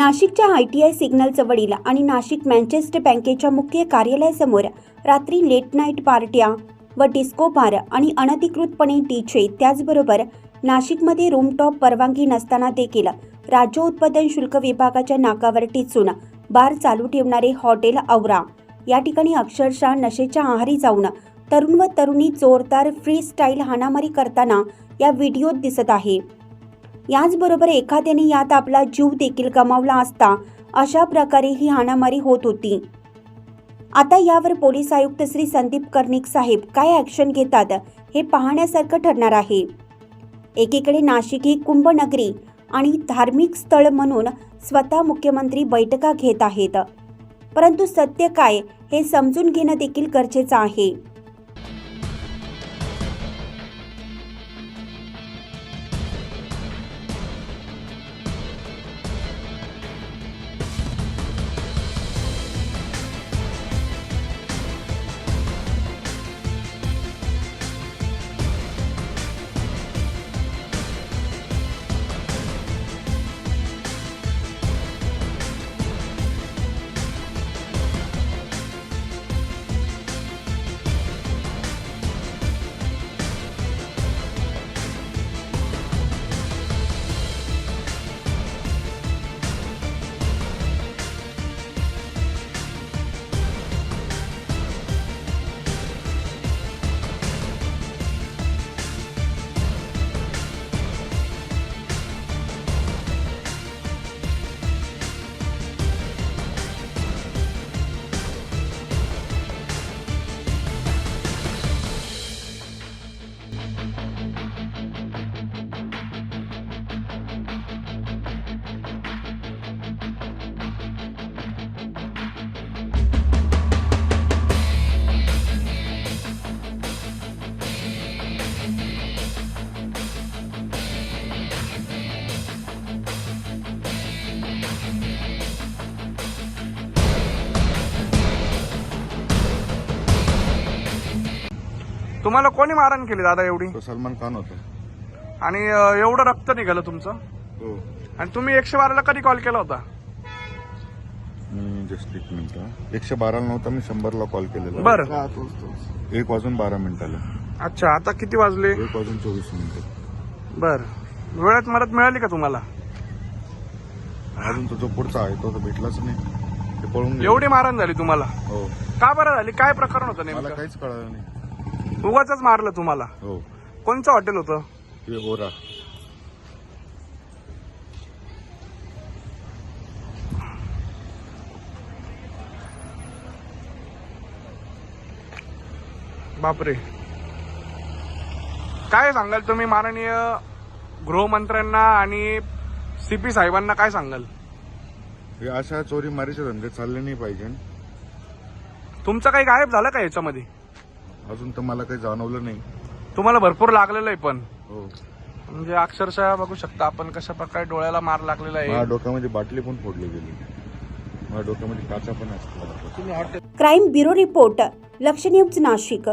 नाशिकच्या I T I signal वडील आणि नाशिक मँचेस्टर बँकेच्या मुख्य कार्यालयासमोर रात्री लेट नाईट पार्ट्या व डिस्को बार आणि अनधिकृतपणे डीचे त्याचबरोबर नाशिकमध्ये रूमटॉप परवानगी नसताना देखील राज्य उत्पादन शुल्क विभागाच्या नाकावर टिचून बार चालू ठेवणारे हॉटेल औरा. या ठिकाणी अक्षरशः नशेच्या आहारी जाऊन तरुण व तरुणी जोरदार फ्री स्टाईल हाणामारी करताना या व्हिडिओत दिसत आहे. याचबरोबर एखाद्याने यात आपला जीव देखील गमावला असता अशा प्रकारे ही हाणामारी होत होती. आता यावर पोलीस आयुक्त श्री संदीप कर्णिक साहेब काय ॲक्शन घेतात हे पाहण्यासारखं ठरणार आहे. एकीकडे नाशिक ही कुंभनगरी आणि धार्मिक स्थळ म्हणून स्वतः मुख्यमंत्री बैठका घेत आहेत. परंतु सत्य काय हे समजून घेणं देखील गरजेचं आहे. तुम्हाला कोणी मारहाण केली दादा एवढी? तो सलमान खान होता. आणि अं, एवढं रक्त निघालं तुमचं? हो. आणि तुम्ही एकशे बाराला कधी कॉल केला होता? मी जस्ट एक मिनिट एकशे बाराला नव्हता मी शंभरला कॉल केलेला बरं. एक वाजून बारा मिनिटाला. अच्छा आता किती वाजले? एक वाजून चोवीस मिनिटं. बर. वेळेत मदत मिळाली का तुम्हाला? अजून तो जो पुढचा आहे तो तर भेटलाच नाही. ते पळून गेले. एवढी मारहाण झाली तुम्हाला? हो. का बरं झाली? काय प्रकरण होतं मला नेमकं? काहीच कळलं नाही. उगाच मारलं तुम्हाला. हो. कोणचं हॉटेल होतं? ओरा बापरे. काय सांगाल तुम्ही माननीय गृहमंत्र्यांना आणि सीपी साहेबांना काय सांगाल? हे अशा चोरी मारीचे धंदे चालले नाही पाहिजे. तुमचं काही गायब झालं का याच्यामध्ये? अजून तर मला काही जाणवलं नाही. तुम्हाला भरपूर लागलेलं आहे पण. हो. म्हणजे अक्षरशः बघू शकता आपण कशा प्रकारे डोळ्याला मार लागलेला माझ्या आहे डोक्यामध्ये बाटली पण फोडली गेली. डोक्यामध्ये काचा पण असतो. Crime bureau report Laksh news Nashik.